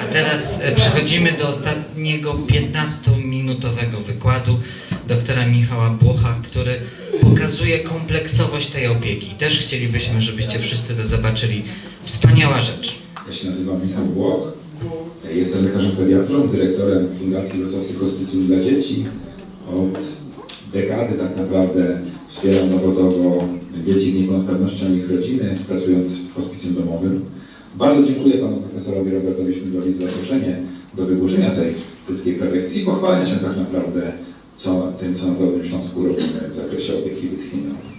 A teraz e, przechodzimy do ostatniego 15-minutowego wykładu doktora Michała Błocha, który pokazuje kompleksowość tej opieki. Też chcielibyśmy, żebyście wszyscy to zobaczyli. Wspaniała rzecz. Ja się nazywam Michał Włoch. Jestem lekarzem pediatrą, dyrektorem Fundacji Wrocławskiego Hospicjum dla Dzieci. Od dekady tak naprawdę wspieram zawodowo dzieci z niepełnosprawnością i ich rodziny, pracując w hospicjum domowym. Bardzo dziękuję panu profesorowi Robertowi Szmidlowi za zaproszenie do wygłoszenia tej krótkiej prelekcji i pochwalenia się tak naprawdę co, tym, co na Dolnym Śląsku robimy w zakresie opieki wytchnieniowej.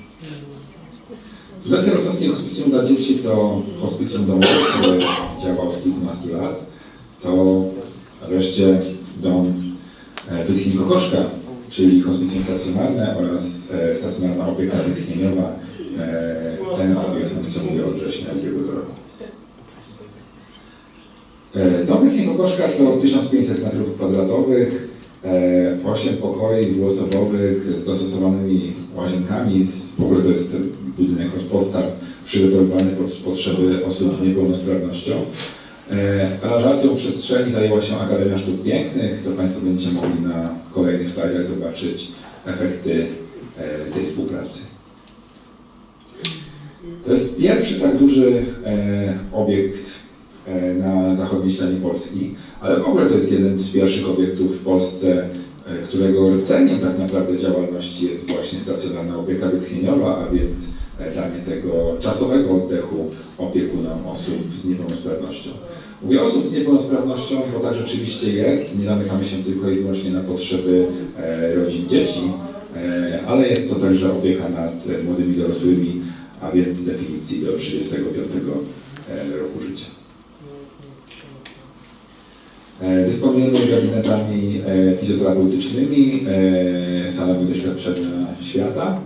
Fundacja Wrocławskie Hospicjum dla Dzieci to hospicjum domowe, które działa od kilkunastu lat. To wreszcie dom e, Wytchni Kokoszka, czyli hospicjum stacjonarne oraz e, stacjonarna opieka wytchnieniowa. E, Ten obiekt funkcjonuje od września ubiegłego roku. E, Dom Wytchni Kokoszka to 1500 m2, 8 pokoi dwuosobowych z dostosowanymi łazienkami. W ogóle to jest budynek od podstaw przygotowywany pod potrzeby osób z niepełnosprawnością. E, Aranżacją przestrzeni zajęła się Akademia Sztuk Pięknych. To Państwo będziecie mogli na kolejnych slajdach zobaczyć efekty e, tej współpracy. To jest pierwszy tak duży e, obiekt e, na zachodniej ścianie Polski, ale w ogóle to jest jeden z pierwszych obiektów w Polsce, e, którego rdzeniem tak naprawdę działalności jest właśnie stacjonarna opieka wytchnieniowa, a więc e, danie tego czasowego oddechu opiekunom osób z niepełnosprawnością. Mówię osób z niepełnosprawnością, bo tak rzeczywiście jest. Nie zamykamy się tylko i wyłącznie na potrzeby e, rodzin dzieci, e, ale jest to także opieka nad e, młodymi dorosłymi, a więc z definicji do 35 e, roku życia. E, Dysponujemy gabinetami e, fizjoterapeutycznymi, e, salami doświadczenia świata.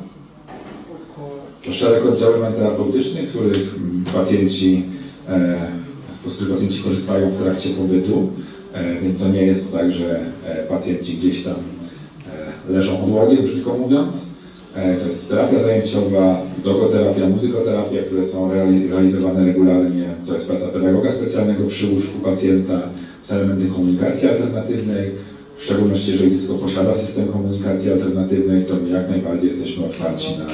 Szereg oddziaływań terapeutycznych, których mm, pacjenci, z których pacjenci korzystają w trakcie pobytu, więc to nie jest tak, że pacjenci gdzieś tam leżą odłogiem, brzydko mówiąc. To jest terapia zajęciowa, dogoterapia, muzykoterapia, które są reali- realizowane regularnie. To jest praca pedagoga specjalnego przy łóżku pacjenta, są elementy komunikacji alternatywnej, w szczególności jeżeli dziecko posiada system komunikacji alternatywnej, to my jak najbardziej jesteśmy otwarci na e,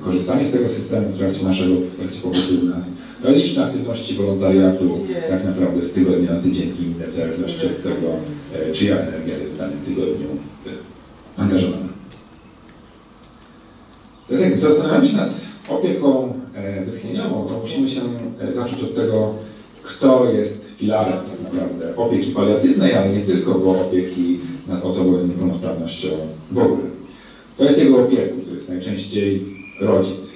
korzystanie z tego systemu w trakcie naszego, w trakcie pobytu u nas. No liczne aktywności wolontariatu, tak naprawdę z tygodnia na tydzień inne, w zależności od tego, e, czyja energia jest w danym tygodniu e, angażowana. Teraz jak zastanawiamy się nad opieką e, wytchnieniową, to musimy się e, zacząć od tego, kto jest filarem tak naprawdę opieki paliatywnej, ale nie tylko, bo opieki nad osobą z niepełnosprawnością w ogóle. To jest jego opiekun, to jest najczęściej rodzic.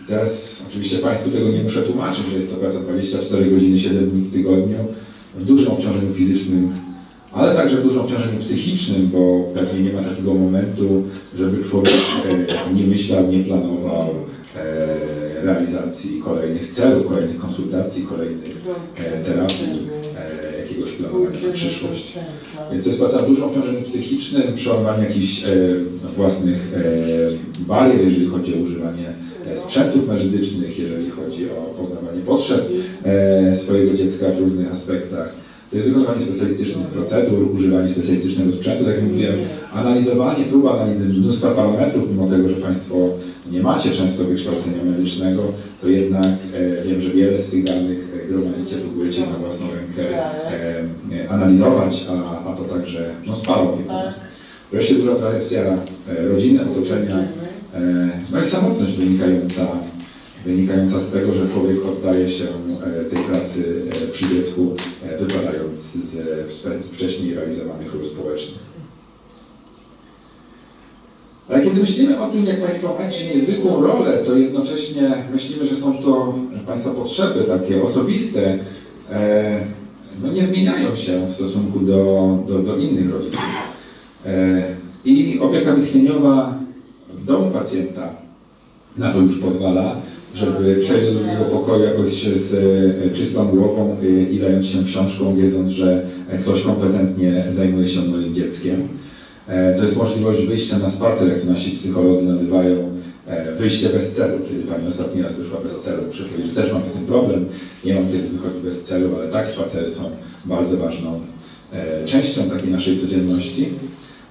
I teraz oczywiście Państwu tego nie muszę tłumaczyć, że jest to praca 24 godziny, 7 dni w tygodniu, w dużym obciążeniu fizycznym, ale także w dużym obciążeniu psychicznym, bo pewnie nie ma takiego momentu, żeby człowiek e, nie myślał, nie planował e, realizacji kolejnych celów, kolejnych konsultacji, kolejnych e, terapii, e, jakiegoś planowania na przyszłość. Więc to jest praca w dużym obciążeniu psychicznym, przełamywanie jakichś e, własnych barier, jeżeli chodzi o używanie sprzętów medycznych, jeżeli chodzi o poznawanie potrzeb swojego dziecka w różnych aspektach. To jest wykonywanie specjalistycznych procedur, używanie specjalistycznego sprzętu, tak jak mówiłem, analizowanie, próba analizy mnóstwa parametrów, mimo tego, że Państwo nie macie często wykształcenia medycznego, to jednak e, wiem, że wiele z tych danych e, gromadzicie, próbujecie na własną rękę e, e, analizować, a, a to także no, spala opiekuna. Wreszcie duża presja e, rodziny, otoczenia, e, no i samotność wynikająca, wynikająca z tego, że człowiek oddaje się e, tej pracy e, przy dziecku, e, wypadając z wcześniej realizowanych ról społecznych. Ale kiedy myślimy o tym, jak Państwo macie niezwykłą rolę, to jednocześnie myślimy, że są to Państwa potrzeby takie osobiste, no nie zmieniają się w stosunku do, do, do innych rodziców. I opieka wytchnieniowa w domu pacjenta na to już pozwala, żeby przejść do drugiego pokoju jakoś z e, czystą głową e, i zająć się książką, wiedząc, że e, ktoś kompetentnie zajmuje się moim dzieckiem. To jest możliwość wyjścia na spacer, jak nasi psycholodzy nazywają, wyjście bez celu, kiedy Pani ostatni raz wyszła bez celu. Muszę powiedzieć, też mam z tym problem. Nie mam kiedy wychodzić bez celu, ale tak spacery są bardzo ważną częścią takiej naszej codzienności.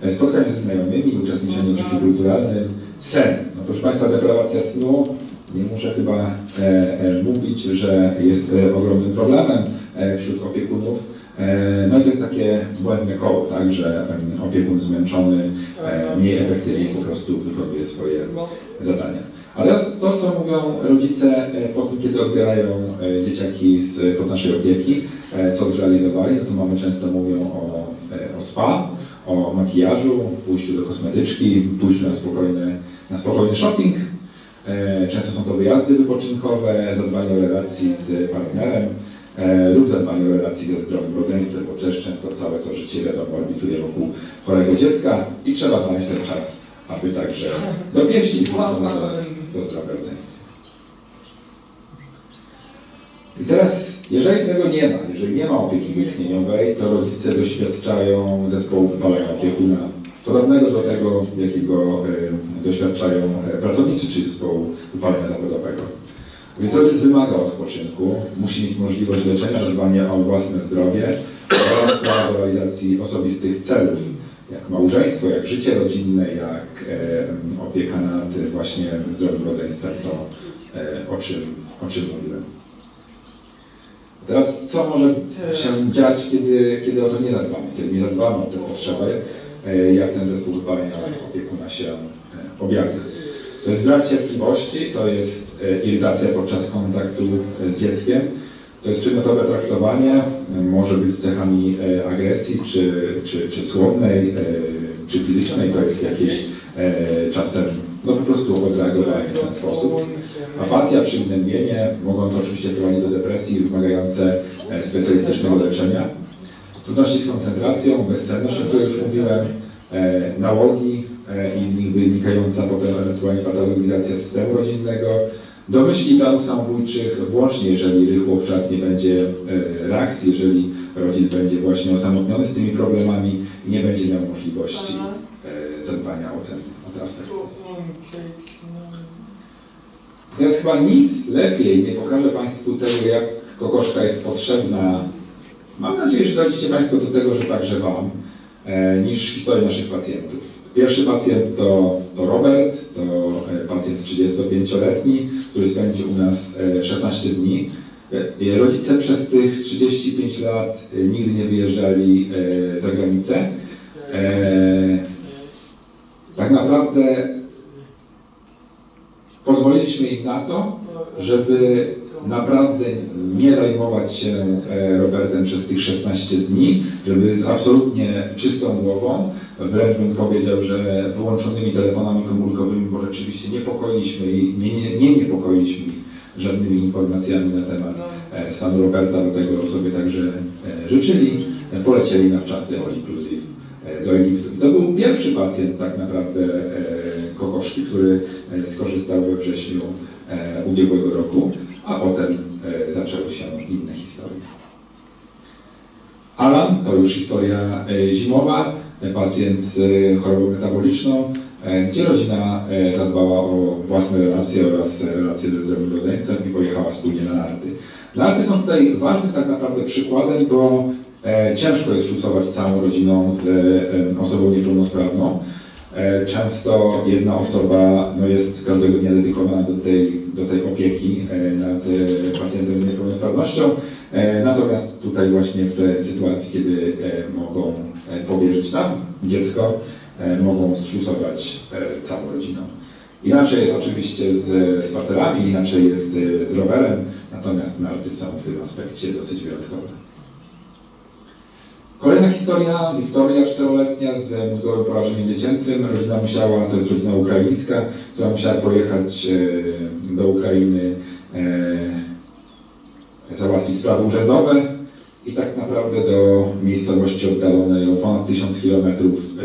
E, Spotkania ze znajomymi, uczestniczenie w życiu kulturalnym, sen. No proszę Państwa, deprawacja snu, nie muszę chyba e, e, mówić, że jest e, ogromnym problemem wśród opiekunów. No i to jest takie błędne koło, tak, że opiekun zmęczony mniej efektywnie po prostu wykonuje swoje zadania. Ale teraz to, co mówią rodzice po tym, kiedy odbierają dzieciaki z, pod naszej opieki, co zrealizowali, no to mamy często mówią o, o spa, o makijażu, pójściu do kosmetyczki, pójściu na spokojny, na spokojny shopping. E, Często są to wyjazdy wypoczynkowe, zadbanie o relacje z partnerem e, lub zadbanie o relacje ze zdrowym rodzeństwem, bo też często całe to życie wiadomo orbituje wokół chorego dziecka i trzeba znaleźć ten czas, aby także dopieścić do zdrowego rodzeństwa. I teraz, jeżeli tego nie ma, jeżeli nie ma opieki wytchnieniowej, to rodzice doświadczają zespołu wypalenia opiekuna, podobnego do tego, jakiego e, doświadczają e, pracownicy, czyli zespołu wypalenia zawodowego. Więc rodzic wymaga odpoczynku, musi mieć możliwość leczenia, zadbania o własne zdrowie oraz prawa do realizacji osobistych celów, jak małżeństwo, jak życie rodzinne, jak e, opieka nad właśnie zdrowym rodzeństwem, to o, czym, o czym mówiłem. Teraz co może się dziać, kiedy, kiedy o to nie zadbamy, kiedy nie zadbamy o te potrzeby, jak ten zespół wypalenia opiekuna się e, objawia. To jest brak cierpliwości, to jest e, irytacja podczas kontaktu e, z dzieckiem, to jest przedmiotowe traktowanie, e, może być z cechami e, agresji, czy, czy, czy słownej, e, czy fizycznej, to jest jakieś e, czasem no po prostu odreagowanie w ten sposób. Apatia, przygnębienie, mogące oczywiście prowadzić do depresji, wymagające e, specjalistycznego leczenia. Trudności z koncentracją, bezsenność, o której już mówiłem, e, nałogi e, i z nich wynikająca potem ewentualnie patologizacja systemu rodzinnego, domyśli planów samobójczych, włącznie jeżeli rychło w czas nie będzie e, reakcji, jeżeli rodzic będzie właśnie osamotniony z tymi problemami i nie będzie miał możliwości zadbania o ten, o ten aspekt. Teraz chyba nic lepiej nie pokaże Państwu tego, jak kokoszka jest potrzebna. Mam nadzieję, że dojdziecie Państwo do tego, że także Wam, e, niż historia naszych pacjentów. Pierwszy pacjent to, to Robert, to e, pacjent 35-letni, który spędził u nas e, 16 dni. E, Rodzice przez tych 35 lat nigdy nie wyjeżdżali za granicę. Tak naprawdę pozwoliliśmy im na to, żeby naprawdę nie zajmować się e, Robertem przez tych 16 dni, żeby z absolutnie czystą głową, wręcz bym powiedział, że wyłączonymi telefonami komórkowymi, bo rzeczywiście niepokoiliśmy i nie, nie, nie niepokoiliśmy żadnymi informacjami na temat e, stanu Roberta, bo tego sobie także e, życzyli, polecieli na wczasy all inclusive do Egiptu. I to był pierwszy pacjent tak naprawdę kokoszki, który skorzystał we wrześniu ubiegłego roku, a potem e, zaczęły się inne historie. Alan to już historia e, zimowa, e, pacjent z chorobą metaboliczną, gdzie rodzina zadbała o własne relacje oraz relacje ze zdrowym rodzeństwem i pojechała wspólnie na narty. Narty są tutaj ważnym tak naprawdę przykładem, bo ciężko jest szusować całą rodziną z osobą niepełnosprawną. E, Często jedna osoba no, jest każdego dnia dedykowana do tej, do tej opieki e, nad e, pacjentem z niepełnosprawnością. Natomiast tutaj właśnie w sytuacji, kiedy mogą powierzyć nam dziecko, mogą szusować e, całą rodziną. Inaczej jest oczywiście z spacerami, inaczej jest z rowerem, natomiast narty są w tym aspekcie dosyć wyjątkowe. Kolejna historia, Wiktoria, czteroletnia z mózgowym porażeniem dziecięcym. Rodzina musiała, to jest rodzina ukraińska, która musiała pojechać e, do Ukrainy, e, załatwić sprawy urzędowe i tak naprawdę do miejscowości oddalonej o ponad 1000 km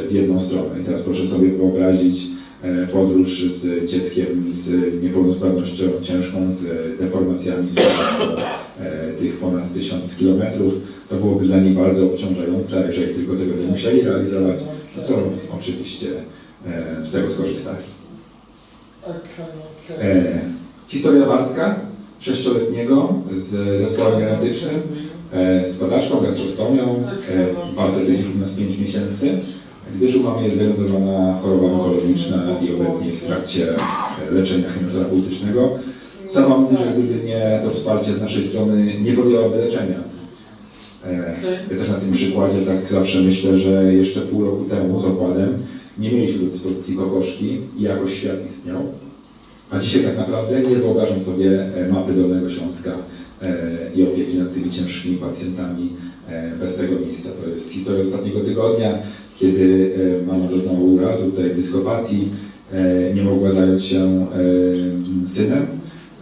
w jedną stronę. I teraz proszę sobie wyobrazić e, podróż z dzieckiem z niepełnosprawnością ciężką, z deformacjami z tych ponad 1000 km. To byłoby dla nich bardzo obciążające, a jeżeli tylko tego nie musieli realizować, no to oczywiście e, z tego skorzystali. E, historia Bartka, sześcioletniego z zespołem genetycznym, e, z padaczką, gastrostomią. E, Bartek jest już u nas 5 miesięcy, gdyż u mamy jest zdiagnozowana choroba onkologiczna i obecnie jest w trakcie e, leczenia chemioterapeutycznego. Sam mam nadzieję, że gdyby nie to wsparcie z naszej strony, nie podjęłaby leczenia. E, Ja też na tym przykładzie tak zawsze myślę, że jeszcze pół roku temu z okładem nie mieliśmy do dyspozycji kokoszki i jakoś świat istniał. A dzisiaj tak naprawdę nie wyobrażam sobie e, mapy Dolnego Śląska e, i opieki nad tymi ciężkimi pacjentami bez tego miejsca. To jest historia ostatniego tygodnia, kiedy mama doznała urazu, tutaj dyskopatii, nie mogła zająć się synem.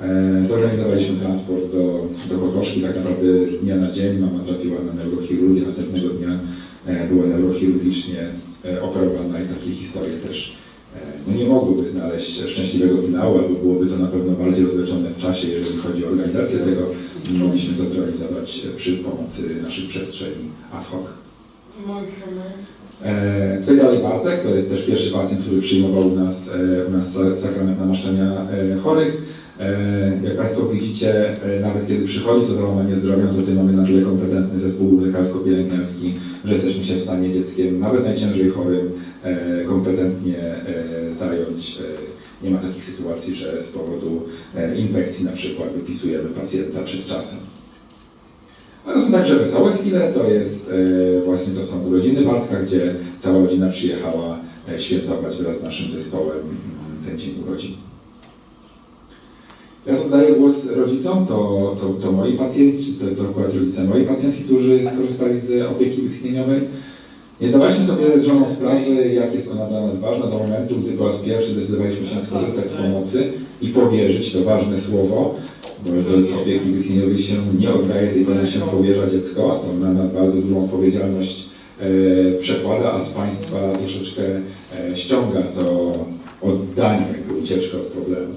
E, Zorganizowaliśmy transport do, do kokoszki, tak naprawdę z dnia na dzień mama trafiła na neurochirurgię, następnego dnia e, była neurochirurgicznie e, operowana i takie historie też no nie mogłyby znaleźć szczęśliwego finału, albo byłoby to na pewno bardziej rozleczone w czasie, jeżeli chodzi o organizację tego. Mogliśmy to zrealizować przy pomocy naszych przestrzeni ad hoc. E, Tutaj dalej Bartek, to jest też pierwszy pacjent, który przyjmował u nas, u nas sa- sakrament namaszczenia chorych. E, Jak Państwo widzicie, e, nawet kiedy przychodzi to załamanie zdrowia, to tutaj mamy na tyle kompetentny zespół lekarsko-pielęgniarski, że jesteśmy się w stanie dzieckiem, nawet najciężej chorym, e, kompetentnie zająć. Nie ma takich sytuacji, że z powodu infekcji na przykład wypisujemy pacjenta przed czasem. Ale są także wesołe chwile, to jest właśnie to są urodziny Bartka, gdzie cała rodzina przyjechała świętować wraz z naszym zespołem mm, ten dzień urodzin. Teraz oddaję głos rodzicom, to, to, to moi pacjenci, to, to akurat rodzice moi pacjentki, którzy skorzystali z opieki wytchnieniowej. Nie zdawaliśmy sobie z żoną sprawy, jak jest ona dla nas ważna do momentu, gdy po raz pierwszy zdecydowaliśmy się skorzystać z pomocy i powierzyć, to ważne słowo, bo do opieki wytchnieniowej się nie oddaje, tylko się powierza dziecko, to na nas bardzo dużą odpowiedzialność e, przekłada, a z Państwa troszeczkę e, ściąga to oddanie, jakby ucieczkę od problemu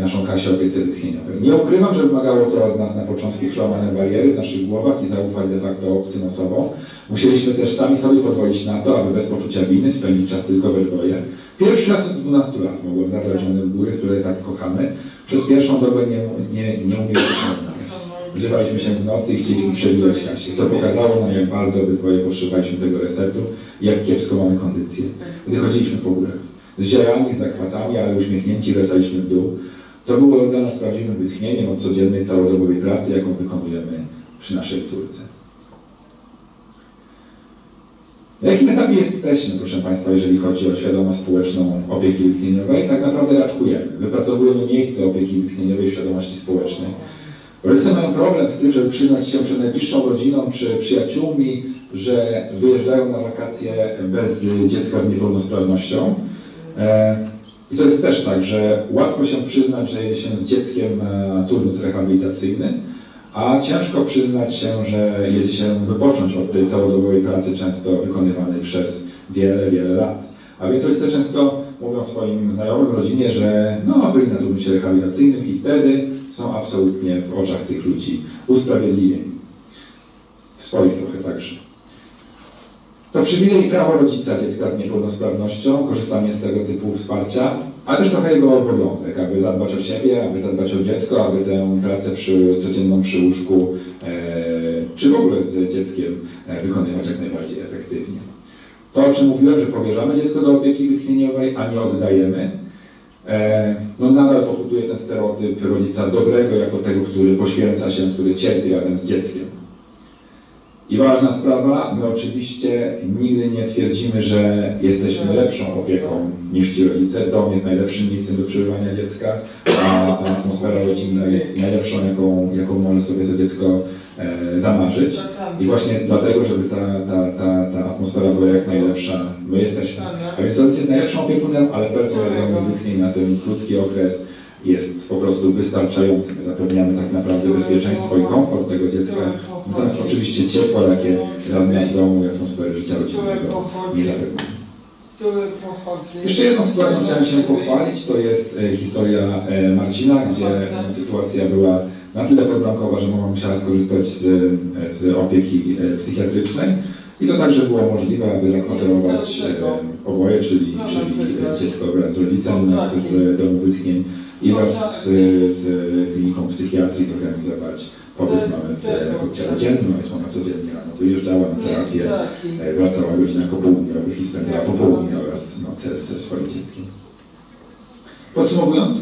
naszą Kasię opiece wytchnieniowej. Nie ukrywam, że wymagało to od nas na początku przełamane bariery w naszych głowach i zaufać de facto obcym osobom. Musieliśmy też sami sobie pozwolić na to, aby bez poczucia winy spędzić czas tylko we dwoje. Pierwszy raz od 12 lat mogłem zabrać żonę w góry, które tak kochamy. Przez pierwszą dobę nie, nie, nie umieliśmy odnaleźć. Wzywaliśmy się w nocy i chcieliśmy przebiwać Kasię. To pokazało nam, jak bardzo obydwoje potrzebowaliśmy tego resetu jak kiepską mamy kondycję. Gdy chodziliśmy po górach. Z ziarami, z zakwasami, ale uśmiechnięci wracaliśmy w dół. To było dla nas prawdziwym wytchnieniem od codziennej, całodobowej pracy, jaką wykonujemy przy naszej córce. Na jakim etapie jesteśmy, proszę Państwa, jeżeli chodzi o świadomość społeczną opieki wytchnieniowej? Tak naprawdę raczkujemy. Wypracowujemy miejsce opieki wytchnieniowej w świadomości społecznej. Rodzice mają problem z tym, żeby przyznać się przed najbliższą rodziną czy przyjaciółmi, że wyjeżdżają na wakacje bez dziecka z niepełnosprawnością. E, I to jest też tak, że łatwo się przyznać, że jedzie się z dzieckiem na turnus rehabilitacyjny, a ciężko przyznać się, że jedzie się wypocząć od tej całodobowej pracy, często wykonywanej przez wiele, wiele lat. A więc rodzice często mówią swoim znajomym, rodzinie, że no, byli na turnusie rehabilitacyjnym i wtedy są absolutnie w oczach tych ludzi usprawiedliwieni. W swoich trochę także. To przywilej i prawo rodzica dziecka z niepełnosprawnością, korzystanie z tego typu wsparcia, ale też trochę jego obowiązek, aby zadbać o siebie, aby zadbać o dziecko, aby tę pracę przy, codzienną przy łóżku, e, czy w ogóle z dzieckiem e, wykonywać jak najbardziej efektywnie. To, o czym mówiłem, że powierzamy dziecko do opieki wytchnieniowej, a nie oddajemy, e, no nadal pokutuje ten stereotyp rodzica dobrego jako tego, który poświęca się, który cierpi razem z dzieckiem. I ważna sprawa, my oczywiście nigdy nie twierdzimy, że jesteśmy lepszą opieką niż ci rodzice. Dom jest najlepszym miejscem do przebywania dziecka, a atmosfera rodzinna jest najlepszą, jaką, jaką może sobie to dziecko e, zamarzyć. I właśnie dlatego, żeby ta, ta, ta, ta atmosfera była jak najlepsza, my jesteśmy. A więc ojciec jest najlepszą opiekunem, ale personel domu wytchnień na ten krótki okres jest po prostu wystarczający. My zapewniamy tak naprawdę bezpieczeństwo i komfort tego dziecka. Natomiast oczywiście ciepło, jakie zazna w domu i atmosfery życia rodzinnego nie zapewnimy. Jeszcze jedną sytuacją chciałem się pochwalić, to jest e, historia e, Marcina, gdzie no, sytuacja była na tyle podbramkowa, że mama musiała skorzystać z, e, z opieki e, psychiatrycznej i to także było możliwe, aby zakwaterować e, oboje, czyli, czyli dziecko wraz z rodzicem u nas domu wytchnień i wraz z, z kliniką psychiatrii zorganizować pobyt mamy w oddziale dziennym, jak mama codziennie rano wyjeżdżała na terapię, e, wracała w godzinach popołudniowych i spędzała popołudnie oraz noce ze swoim dzieckiem. Podsumowując,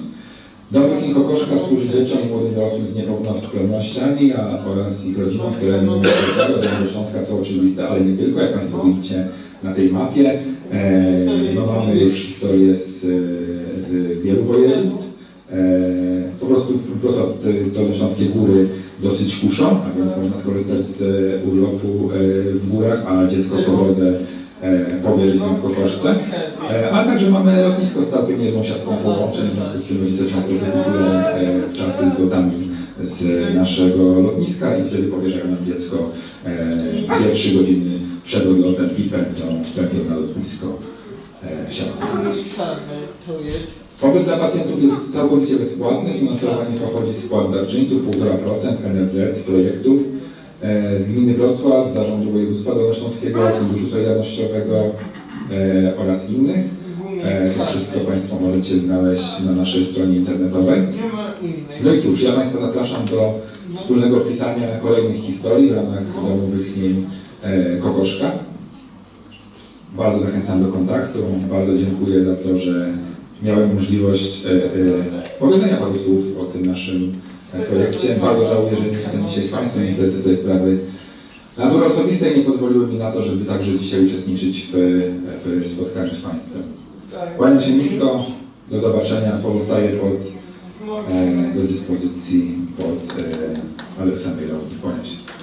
Dom Wytchnień Kokoszka służy dzieciom i młodym dorosłym z niepełnosprawnościami a, oraz ich rodzinom z terenu Dolnego Śląska, co oczywiste, ale nie tylko, jak Państwo widzicie na tej mapie. E, no mamy już historię z, z wielu województw. E, po prostu te Dolnośląskie Góry dosyć kuszą, a więc można skorzystać z urlopu e, w górach, a dziecko po drodze e, powierzyć w Kokoszce. E, Ale także mamy lotnisko z całkiem niezłą siatką połączeń, w związku z tym rodzice często wykupują e, czasy z lotami z naszego lotniska i wtedy powierzają nam dziecko e, 2-3 godziny odlotem i pędzą, pędzą na lotnisko e, Pobyt dla pacjentów jest całkowicie bezpłatny. Finansowanie pochodzi z wpłat darczyńców 1,5% NFZ z projektów e, z gminy Wrocław, Zarządu Województwa Dolnośląskiego, Funduszu Solidarnościowego e, oraz innych. E, to wszystko Państwo możecie znaleźć na naszej stronie internetowej. No i cóż, ja Państwa zapraszam do wspólnego pisania kolejnych historii w ramach Domu Wytchnień e, Kokoszka. Bardzo zachęcam do kontaktu. Bardzo dziękuję za to, że miałem możliwość e, e, powiedzenia paru słów o tym naszym e, projekcie. Bardzo żałuję, że nie jestem dzisiaj z Państwem. Niestety te sprawy natury osobistej nie pozwoliły mi na to, żeby także dzisiaj uczestniczyć w, w spotkaniu z Państwem. Kłaniam się nisko. Do zobaczenia. Pozostaję pod e, do dyspozycji pod e, Aleksandrą. Kłaniam się.